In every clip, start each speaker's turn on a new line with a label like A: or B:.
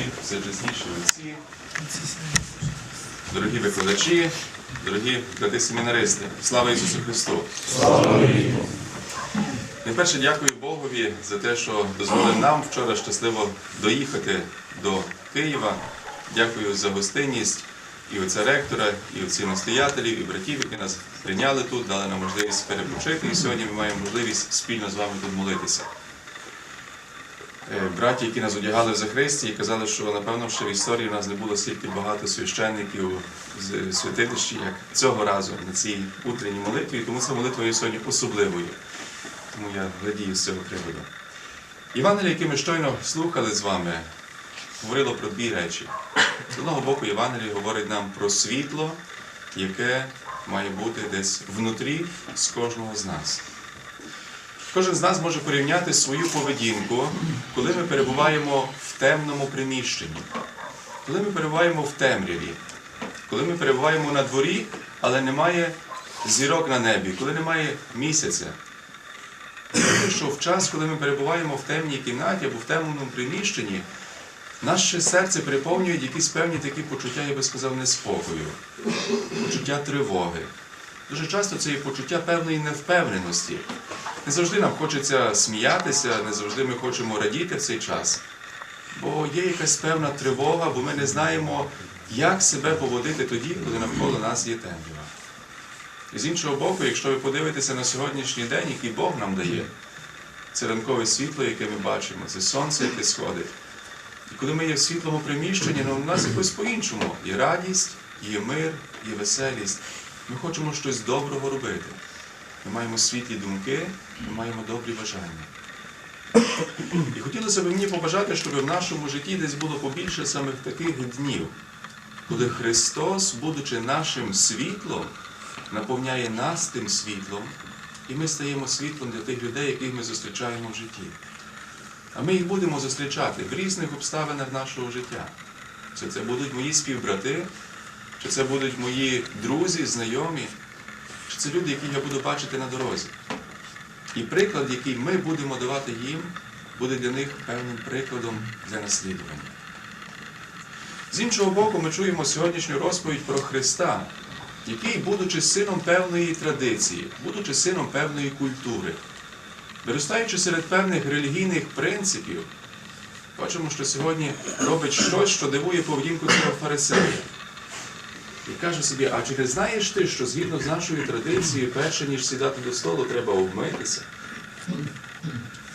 A: наші всечесніші отці, дорогі викладачі, дорогі брати семінаристи. Слава Ісусу Христу! Найперше дякую Богові за те, що дозволив нам вчора щасливо доїхати до Києва. Дякую за гостинність і отця ректора, і отців настоятелів, і братів, які нас прийняли тут, дали нам можливість перепочити. І сьогодні ми маємо можливість спільно з вами тут молитися. Е, Браті, які нас одягали в і казали, що напевно ще в історії в нас не було стільки багато священників з святилищі, як цього разу на цій утренній молитві. Тому ця молитва є сьогодні особливою. Тому я радію з цього приводу. Євангеліє, яке ми щойно слухали з вами, говорило про дві речі. З одного боку, Євангеліє говорить нам про світло, яке має бути десь внутрі з кожного з нас. Кожен з нас може порівняти свою поведінку, коли ми перебуваємо в темному приміщенні, коли ми перебуваємо в темряві, коли ми перебуваємо на дворі, але немає зірок на небі, коли немає місяця. Тому що в час, коли ми перебуваємо в темній кімнаті або в темному приміщенні, наше серце переповнюють якісь певні такі почуття, я би сказав, неспокою, почуття тривоги. Дуже часто це є почуття певної невпевненості. Не завжди нам хочеться сміятися, не завжди ми хочемо радіти в цей час. Бо є якась певна тривога, бо ми не знаємо, як себе поводити тоді, коли навколо нас є темрява. І з іншого боку, якщо ви подивитеся на сьогоднішній день, який Бог нам дає, це ранкове світло, яке ми бачимо, це сонце, яке сходить. І коли ми є в світлому приміщенні, ну, у нас якось по-іншому. Є радість, є мир, є веселість. Ми хочемо щось доброго робити. Ми маємо світлі думки, ми маємо добрі бажання. І хотілося б мені побажати, щоб в нашому житті десь було побільше самих таких днів, коли Христос, будучи нашим світлом, наповняє нас тим світлом, і ми стаємо світлом для тих людей, яких ми зустрічаємо в житті. А ми їх будемо зустрічати в різних обставинах нашого життя. Чи це будуть мої співбрати, чи це будуть мої друзі, знайомі, це люди, яких я буду бачити на дорозі. І приклад, який ми будемо давати їм, буде для них певним прикладом для наслідування. З іншого боку, ми чуємо сьогоднішню розповідь про Христа, який, будучи сином певної традиції, будучи сином певної культури, виростаючи серед певних релігійних принципів, бачимо, що сьогодні робить щось, що дивує поведінку цього фарисея. І каже собі, а чи не знаєш ти, що згідно з нашою традицією, перше ніж сідати до столу, треба обмитися?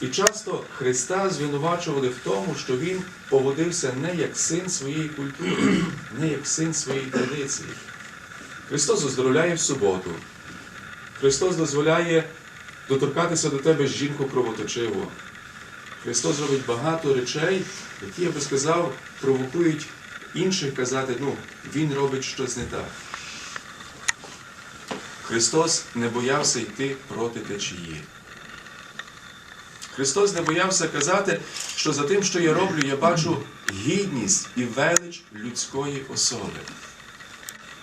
A: І часто Христа звинувачували в тому, що Він поводився не як син своєї культури, не як син своєї традиції. Христос оздоровляє в суботу. Христос дозволяє доторкатися до тебе жінку кровоточиву. Христос робить багато речей, які, я би сказав, провокують інших казати, ну, Він робить щось не так. Христос не боявся йти проти течії. Христос не боявся казати, що за тим, що я роблю, я бачу гідність і велич людської особи.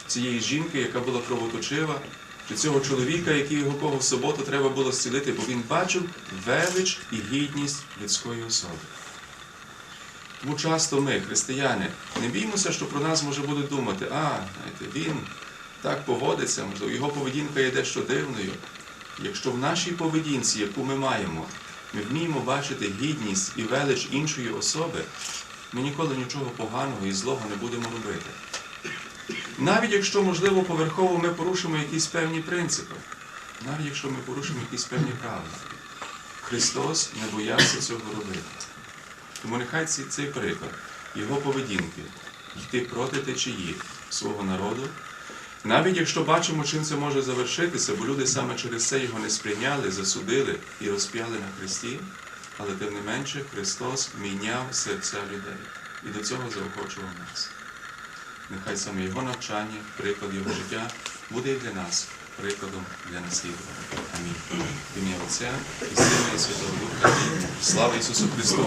A: Цієї жінки, яка була кровоточива, чи цього чоловіка, який його кого в суботу треба було зцілити, бо він бачив велич і гідність людської особи. Тому часто ми, християни, не біймося, що про нас може будуть думати, а, знаєте, він так поводиться, можливо, його поведінка є дещо дивною. Якщо в нашій поведінці, яку ми маємо, ми вміємо бачити гідність і велич іншої особи, ми ніколи нічого поганого і злого не будемо робити. Навіть якщо, можливо, поверхово ми порушимо якісь певні принципи, навіть якщо ми порушимо якісь певні правила, Христос не боявся цього робити. Тому нехай цей, приклад його поведінки йти проти течії свого народу, навіть якщо бачимо, чим це може завершитися, бо люди саме через це його не сприйняли, засудили і розп'яли на хресті, але тим не менше Христос міняв серця людей і до цього заохочував нас. Нехай саме його навчання, приклад його життя буде і для нас прикладом для наслідування. В ім'я Отця і Сина і Святого Духа. Слава Ісусу Христу!